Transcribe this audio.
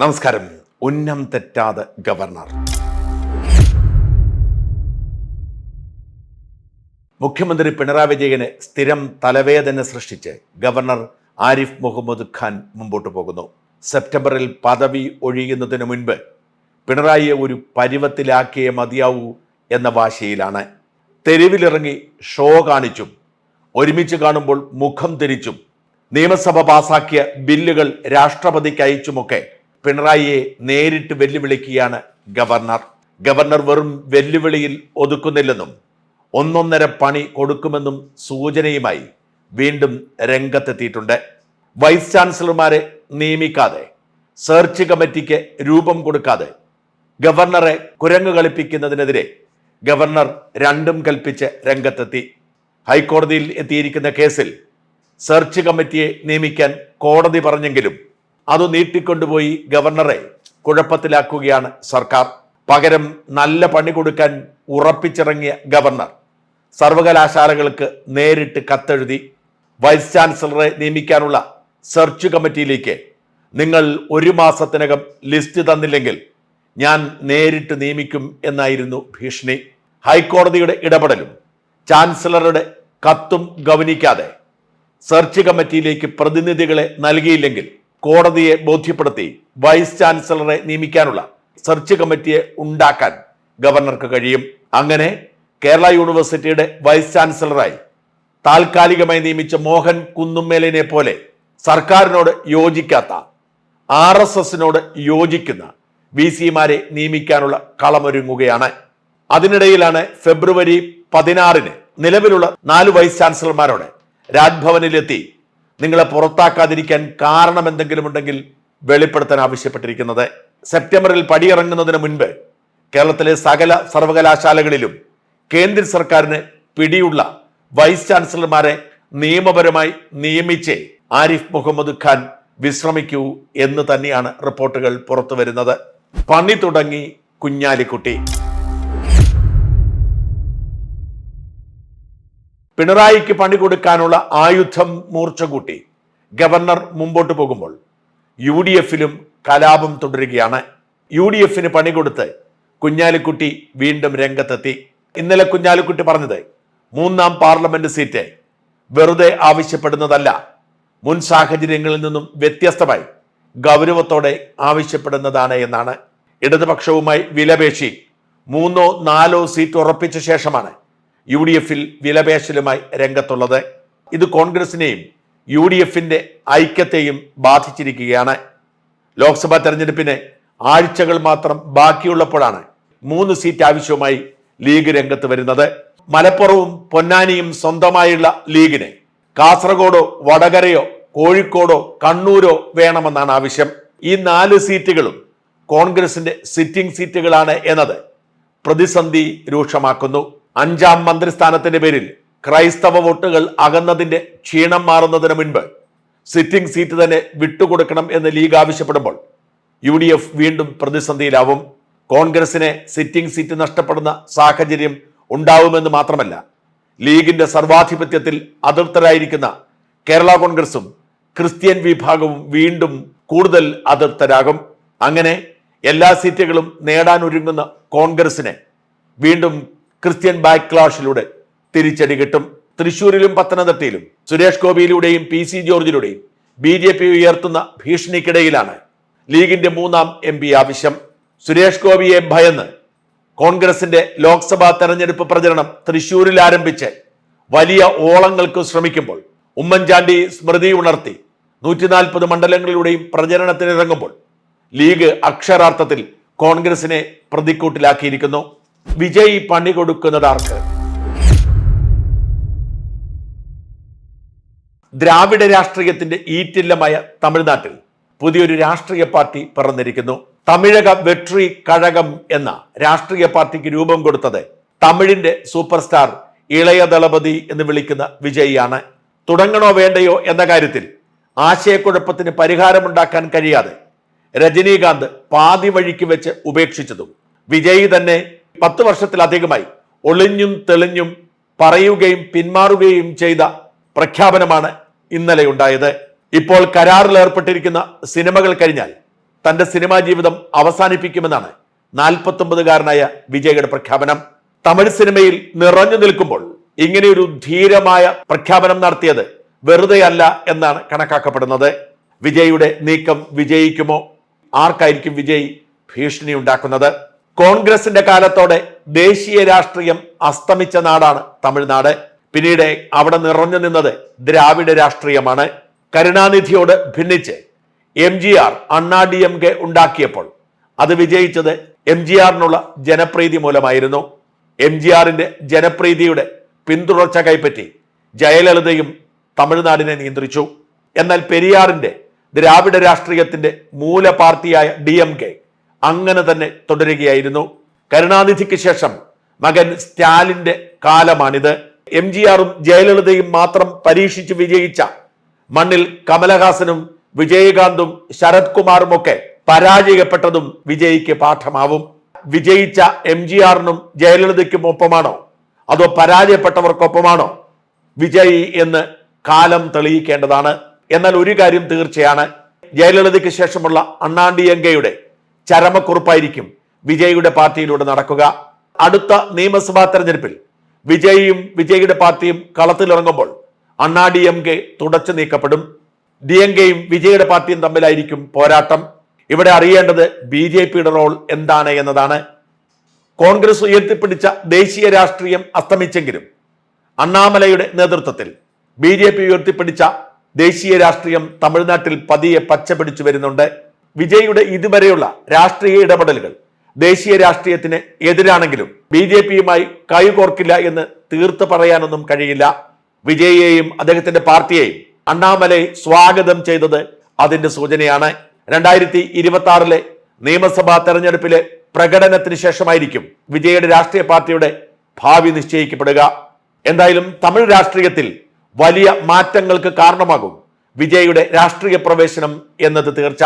നമസ്കാരം. ഉന്നം തെറ്റാതെ ഗവർണർ. മുഖ്യമന്ത്രി പിണറായി വിജയന് സ്ഥിരം തലവേദന സൃഷ്ടിച്ച് ഗവർണർ ആരിഫ് മുഹമ്മദ് ഖാൻ മുമ്പോട്ട് പോകുന്നു. സെപ്റ്റംബറിൽ പദവി ഒഴിയുന്നതിന് മുൻപ് പിണറായിയെ ഒരു പരുവത്തിലാക്കിയേ മതിയാവൂ എന്ന വാശിയിലാണ്. തെരുവിലിറങ്ങി ഷോ കാണിച്ചും ഒരുമിച്ച് കാണുമ്പോൾ മുഖം തിരിച്ചും നിയമസഭ പാസാക്കിയ ബില്ലുകൾ രാഷ്ട്രപതിക്ക് അയച്ചുമൊക്കെ പിണറായിയെ നേരിട്ട് വെല്ലുവിളിക്കുകയാണ് ഗവർണർ. ഗവർണർ വെറും വെല്ലുവിളിയിൽ ഒതുക്കുന്നില്ലെന്നും ഒന്നൊന്നര പണി കൊടുക്കുമെന്നും സൂചനയുമായി വീണ്ടും രംഗത്തെത്തിയിട്ടുണ്ട്. വൈസ് ചാൻസലർമാരെ നിയമിക്കാതെ സെർച്ച് കമ്മിറ്റിക്ക് രൂപം കൊടുക്കാതെ ഗവർണറെ കുരങ്ങ് കളിപ്പിക്കുന്നതിനെതിരെ ഗവർണർ രണ്ടും കൽപ്പിച്ച് രംഗത്തെത്തി. ഹൈക്കോടതിയിൽ എത്തിയിരിക്കുന്ന കേസിൽ സെർച്ച് കമ്മിറ്റിയെ നിയമിക്കാൻ കോടതി പറഞ്ഞെങ്കിലും അത് നീട്ടിക്കൊണ്ടുപോയി ഗവർണറെ കുഴപ്പത്തിലാക്കുകയാണ് സർക്കാർ. പകരം നല്ല പണി കൊടുക്കാൻ ഉറപ്പിച്ചിറങ്ങിയ ഗവർണർ സർവകലാശാലകൾക്ക് നേരിട്ട് കത്തെഴുതി വൈസ് ചാൻസലറെ നിയമിക്കാനുള്ള സെർച്ച് കമ്മിറ്റിയിലേക്ക് നിങ്ങൾ ഒരു മാസത്തിനകം ലിസ്റ്റ് തന്നില്ലെങ്കിൽ ഞാൻ നേരിട്ട് നിയമിക്കും എന്നായിരുന്നു ഭീഷണി. ഹൈക്കോടതിയുടെ ഇടപെടലും ചാൻസലറുടെ കത്തും ഗവനിക്കാതെ സെർച്ച് കമ്മിറ്റിയിലേക്ക് പ്രതിനിധികളെ നൽകിയില്ലെങ്കിൽ കോടതിയെ ബോധ്യപ്പെടുത്തി വൈസ് ചാൻസലറെ നിയമിക്കാനുള്ള സെർച്ച് കമ്മിറ്റിയെ ഉണ്ടാക്കാൻ ഗവർണർക്ക് കഴിയും. അങ്ങനെ കേരള യൂണിവേഴ്സിറ്റിയുടെ വൈസ് ചാൻസലറായി താൽക്കാലികമായി നിയമിച്ച മോഹൻ കുന്നുമ്മേലിനെ പോലെ സർക്കാരിനോട് യോജിക്കാത്ത ആർ എസ് എസിനോട് യോജിക്കുന്ന വി സിമാരെ നിയമിക്കാനുള്ള കളമൊരുങ്ങുകയാണ്. അതിനിടയിലാണ് ഫെബ്രുവരി പതിനാറിന് നിലവിലുള്ള നാല് വൈസ് ചാൻസലർമാരോട് രാജ്ഭവനിലെത്തി നിങ്ങളെ പുറത്താക്കാതിരിക്കാൻ കാരണം എന്തെങ്കിലും ഉണ്ടെങ്കിൽ വെളിപ്പെടുത്താൻ ആവശ്യപ്പെട്ടിരിക്കുന്നത്. സെപ്റ്റംബറിൽ പടിയിറങ്ങുന്നതിന് മുൻപ് കേരളത്തിലെ സകല സർവകലാശാലകളിലും കേന്ദ്ര സർക്കാരിന് പിടിയുള്ള വൈസ് ചാൻസലർമാരെ നിയമപരമായി നിയമിച്ച് ആരിഫ് മുഹമ്മദ് ഖാൻ വിശ്രമിക്കൂ എന്ന് തന്നെയാണ് റിപ്പോർട്ടുകൾ പുറത്തു വരുന്നത് പണി തുടങ്ങി കുഞ്ഞാലിക്കുട്ടി. പിണറായിക്ക് പണി കൊടുക്കാനുള്ള ആയുധം മൂർച്ച കൂട്ടി. ഗവർണർ മുമ്പോട്ട് പോകുമ്പോൾ യു ഡി എഫിലും കലാപം തുടരുകയാണ്. യു ഡി എഫിന് പണി കൊടുത്ത് കുഞ്ഞാലിക്കുട്ടി വീണ്ടും രംഗത്തെത്തി. ഇന്നലെ കുഞ്ഞാലിക്കുട്ടി പറഞ്ഞത് മൂന്നാം പാർലമെന്റ് സീറ്റ് വെറുതെ ആവശ്യപ്പെടുന്നതല്ല. മുൻ സാഹചര്യങ്ങളിൽ നിന്നും വ്യത്യസ്തമായി ഗൗരവത്തോടെ ആവശ്യപ്പെടുന്നതാണ് എന്നാണ്. ഇടതുപക്ഷവുമായി വിലപേശി മൂന്നോ നാലോ സീറ്റ് ഉറപ്പിച്ച ശേഷമാണ് യു ഡി എഫിൽ വിലപേശലുമായി രംഗത്തുള്ളത്. ഇത് കോൺഗ്രസിനെയും യു ഡി എഫിന്റെ ഐക്യത്തെയും ബാധിച്ചിരിക്കുകയാണ്. ലോക്സഭാ തെരഞ്ഞെടുപ്പിന് ആഴ്ചകൾ മാത്രം ബാക്കിയുള്ളപ്പോഴാണ് മൂന്ന് സീറ്റ് ആവശ്യവുമായി ലീഗ് രംഗത്ത് വരുന്നത്. മലപ്പുറവും പൊന്നാനിയും സ്വന്തമായുള്ള ലീഗിന് കാസർഗോഡോ വടകരയോ കോഴിക്കോടോ കണ്ണൂരോ വേണമെന്നാണ് ആവശ്യം. ഈ നാല് സീറ്റുകളും കോൺഗ്രസിന്റെ സിറ്റിംഗ് സീറ്റുകളാണ് എന്നത് പ്രതിസന്ധി രൂക്ഷമാക്കുന്നു. അഞ്ചാം മന്ത്രിസ്ഥാനത്തിന്റെ പേരിൽ ക്രൈസ്തവ വോട്ടുകൾ അകന്നതിന്റെ ക്ഷീണം മാറുന്നതിന് മുൻപ് സിറ്റിംഗ് സീറ്റ് തന്നെ വിട്ടുകൊടുക്കണം എന്ന് ലീഗ് ആവശ്യപ്പെടുമ്പോൾ യു ഡി എഫ് വീണ്ടും പ്രതിസന്ധിയിലാവും. കോൺഗ്രസിനെ സിറ്റിംഗ് സീറ്റ് നഷ്ടപ്പെടുന്ന സാഹചര്യം ഉണ്ടാവുമെന്ന് മാത്രമല്ല ലീഗിന്റെ സർവാധിപത്യത്തിൽ അതൃപ്തരായിരിക്കുന്ന കേരള കോൺഗ്രസും ക്രിസ്ത്യൻ വിഭാഗവും വീണ്ടും കൂടുതൽ അതൃപ്തരാകും. അങ്ങനെ എല്ലാ സീറ്റുകളും നേടാനൊരുങ്ങുന്ന കോൺഗ്രസിനെ വീണ്ടും ക്രിസ്ത്യൻ ബാക്ക്ലാഷിലൂടെ തിരിച്ചടി കിട്ടും. തൃശൂരിലും പത്തനംതിട്ടയിലും സുരേഷ് ഗോപിയിലൂടെയും പി സി ജോർജിലൂടെയും ബി ജെ പി ഉയർത്തുന്ന ഭീഷണിക്കിടയിലാണ് ലീഗിന്റെ മൂന്നാം എം പി ആവശ്യം. സുരേഷ് ഗോപിയെ ഭയന്ന് കോൺഗ്രസിന്റെ ലോക്സഭാ തെരഞ്ഞെടുപ്പ് പ്രചരണം തൃശൂരിൽ ആരംഭിച്ച് വലിയ ഓളങ്ങൾക്ക് ശ്രമിക്കുമ്പോൾ ഉമ്മൻചാണ്ടി സ്മൃതി ഉണർത്തി നൂറ്റി നാൽപ്പത് മണ്ഡലങ്ങളിലൂടെയും പ്രചരണത്തിനിറങ്ങുമ്പോൾ ലീഗ് അക്ഷരാർത്ഥത്തിൽ കോൺഗ്രസിനെ പ്രതിക്കൂട്ടിലാക്കിയിരിക്കുന്നു. വിജയ് പണി കൊടുക്കുന്നത് ആർക്ക് ദ്രാവിഡ രാഷ്ട്രീയത്തിന്റെ ഈറ്റില്ലമായ തമിഴ്നാട്ടിൽ പുതിയൊരു രാഷ്ട്രീയ പാർട്ടി പിറന്നിരിക്കുന്നു. തമിഴക വെട്രി കഴകം എന്ന രാഷ്ട്രീയ പാർട്ടിക്ക് രൂപം കൊടുത്തത് തമിഴിന്റെ സൂപ്പർ സ്റ്റാർ ഇളയ ദളപതി എന്ന് വിളിക്കുന്ന വിജയിയാണ്. തുടങ്ങണോ വേണ്ടയോ എന്ന കാര്യത്തിൽ ആശയക്കുഴപ്പത്തിന് പരിഹാരമുണ്ടാക്കാൻ കഴിയാതെ രജനീകാന്ത് പാതി വഴിക്ക് വെച്ച് ഉപേക്ഷിച്ചതും വിജയ് തന്നെ പത്ത് വർഷത്തിലധികമായി ഒളിഞ്ഞും തെളിഞ്ഞും പറയുകയും പിന്മാറുകയും ചെയ്ത പ്രഖ്യാപനമാണ് ഇന്നലെ ഉണ്ടായത്. ഇപ്പോൾ കരാറിൽ ഏർപ്പെട്ടിരിക്കുന്ന സിനിമകൾ കഴിഞ്ഞാൽ തന്റെ സിനിമാ ജീവിതം അവസാനിപ്പിക്കുമെന്നാണ് നാൽപ്പത്തൊമ്പതുകാരനായ വിജയയുടെ പ്രഖ്യാപനം. തമിഴ് സിനിമയിൽ നിറഞ്ഞു നിൽക്കുമ്പോൾ ഇങ്ങനെയൊരു ധീരമായ പ്രഖ്യാപനം നടത്തിയത് വെറുതെയല്ല എന്നാണ് കണക്കാക്കപ്പെടുന്നത്. വിജയുടെ നീക്കം വിജയിക്കുമോ? ആർക്കായിരിക്കും വിജയ് ഭീഷണി ഉണ്ടാക്കുന്നത്? കോൺഗ്രസിന്റെ കാലത്തോടെ ദേശീയ രാഷ്ട്രീയം അസ്തമിച്ച നാടാണ് തമിഴ്നാട്. പിന്നീട് അവിടെ നിറഞ്ഞു നിന്നത് ദ്രാവിഡ രാഷ്ട്രീയമാണ്. കരുണാനിധിയോട് ഭിന്നിച്ച് M G R Anna D M K ഉണ്ടാക്കിയപ്പോൾ അത് വിജയിച്ചത് എം ജി ആറിനുള്ള ജനപ്രീതി മൂലമായിരുന്നു. എം ജി ആറിന്റെ ജനപ്രീതിയുടെ പിന്തുടർച്ച കൈപ്പറ്റി ജയലളിതയും തമിഴ്നാടിനെ നിയന്ത്രിച്ചു. എന്നാൽ പെരിയാറിന്റെ ദ്രാവിഡ രാഷ്ട്രീയത്തിന്റെ മൂല പാർട്ടിയായ ഡി എം കെ അങ്ങനെ തന്നെ തുടരുകയായിരുന്നു. കരുണാനിധിക്ക് ശേഷം മകൻ സ്റ്റാലിന്റെ കാലമാണിത്. എം ജി ആറും ജയലളിതയും മാത്രം പരീക്ഷിച്ച് വിജയിച്ച മണ്ണിൽ കമലഹാസനും വിജയകാന്തും ശരത് കുമാറും ഒക്കെ പരാജയപ്പെട്ടതും വിജയിക്ക് പാഠമാവും. വിജയിച്ച എം ജി ആറിനും ജയലളിതയ്ക്കും ഒപ്പമാണോ? അതോ പരാജയപ്പെട്ടവർക്കൊപ്പമാണോ വിജയി എന്ന് കാലം തെളിയിക്കേണ്ടതാണ്. എന്നാൽ ഒരു കാര്യം തീർച്ചയാണ്. ജയലളിതയ്ക്ക് ശേഷമുള്ള അണ്ണാണ്ടിയങ്കയുടെ ചരമക്കുറിപ്പായിരിക്കും. വിജയിയുടെ പാർട്ടിയിലൂടെ നടക്കുക. അടുത്ത നിയമസഭാ തെരഞ്ഞെടുപ്പിൽ വിജയിയും വിജയിയുടെ പാർട്ടിയും കളത്തിലിറങ്ങുമ്പോൾ അണ്ണാ ഡി എം കെ തുടച്ചു നീക്കപ്പെടും. ഡി എം കെയും വിജയിയുടെ പാർട്ടിയും തമ്മിലായിരിക്കും പോരാട്ടം. ഇവിടെ അറിയേണ്ടത് ബി ജെ പിയുടെ റോൾ എന്താണ് എന്നതാണ്. കോൺഗ്രസ് ഉയർത്തിപ്പിടിച്ച ദേശീയ രാഷ്ട്രീയം അസ്തമിച്ചെങ്കിലും അണ്ണാമലയുടെ നേതൃത്വത്തിൽ ബി ജെ പി ഉയർത്തിപ്പിടിച്ച ദേശീയ രാഷ്ട്രീയം തമിഴ്നാട്ടിൽ പതിയെ പച്ച പിടിച്ചു വരുന്നുണ്ട്. വിജയുടെ ഇതുവരെയുള്ള രാഷ്ട്രീയ ഇടപെടലുകൾ ദേശീയ രാഷ്ട്രീയത്തിന് എതിരാണെങ്കിലും ബി ജെ പിയുമായി കൈകോർക്കില്ല എന്ന് തീർത്ത് പറയാനൊന്നും കഴിയില്ല. വിജയിയെയും അദ്ദേഹത്തിന്റെ പാർട്ടിയെയും അണ്ണാമലൈ സ്വാഗതം ചെയ്തത് അതിന്റെ സൂചനയാണ്. രണ്ടായിരത്തി ഇരുപത്തി ആറിലെ നിയമസഭാ തെരഞ്ഞെടുപ്പിലെ പ്രകടനത്തിന് ശേഷമായിരിക്കും വിജയയുടെ രാഷ്ട്രീയ പാർട്ടിയുടെ ഭാവി നിശ്ചയിക്കപ്പെടുക. എന്തായാലും തമിഴ് രാഷ്ട്രീയത്തിൽ വലിയ മാറ്റങ്ങൾക്ക് കാരണമാകും വിജയയുടെ രാഷ്ട്രീയ പ്രവേശനം എന്നത് തീർച്ച.